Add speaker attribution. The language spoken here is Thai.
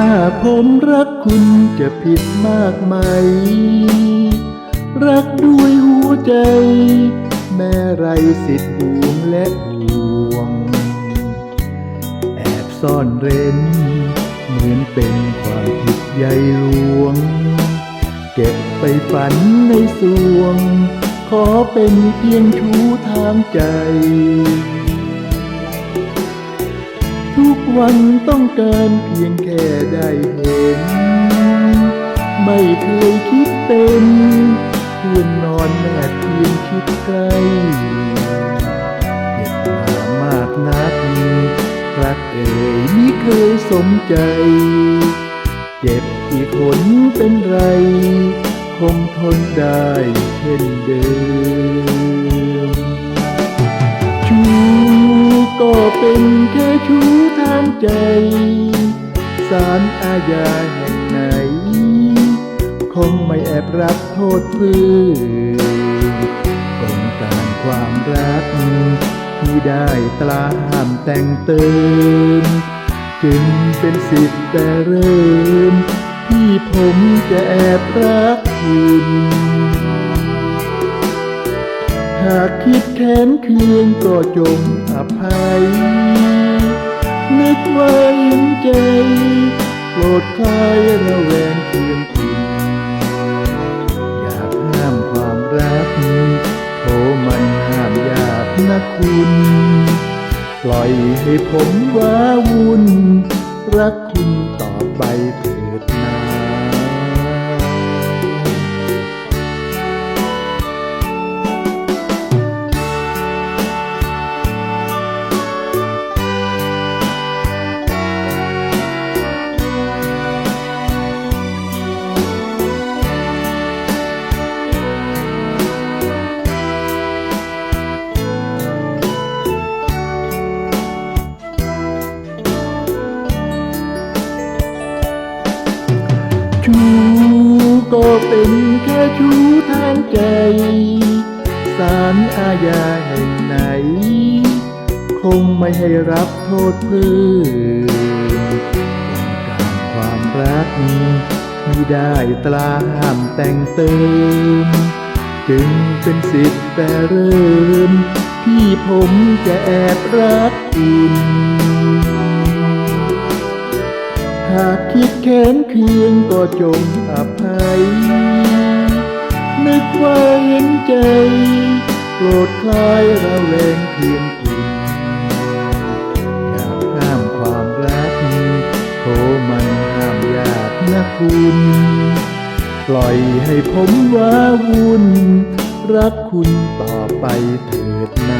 Speaker 1: ้าผมรักคุณจะผิดมากไหม รักด้วยหัวใจ แม้ไรสิทธิ์ห่วงและห่วง แอบซ่อนเร้น เหมือนเป็นความผิดใหญ่หลวง เก็บไปฝันในสวง ขอเป็นเพียงชู้ทางใจ วันต้องการเพียงแค่ได้เห็น ไม่เคยคิดเป็นเพื่อนนอนแนบเพียงคิดใกล้เก็บมามากนักรักเอ่ยมิเคยสมใจ เจ็บกี่คนเป็นไร คงทนได้เช่นเดิม ใจ สารอาญาแห่งไหน คงไม่แอบรับโทษเพื่อกงการความรัก ที่ได้ตราห้ามแต่งเติม จึงเป็นสิทธิ์แต่เริ่ม ที่ผมจะแอบรักคุณหากคิดแค้นเคืองก็จงอภัย ไว่าเห็นใจ โปรดคลายระแวงเคืองคุณอยากห้ามความรักโทมันห้ามยากนะคุณ ปล่อยให้ผมว้าวุ่นรักคุณต่อไปเชูก็เป็นแค่ชู้ทางใจสารอาญาแห่งไหน คงไม่ให้รับโทษเพิ่มการความรักที่ได้ตราห้ามแต่งเติม จึงเป็นสิทธิ์แต่เริ่ม ที่ผมจะแอบรักคุณ หากคิดแค้นเคืองก็จงอภัยนึกว่าเห็นใจ โปรดคลายระแวงเพียงคุณอยากห้ามความรักโทมันห้ามยากนะคุณปล่อยให้ผมว้าวุ่น รักคุณต่อไปเถิดนา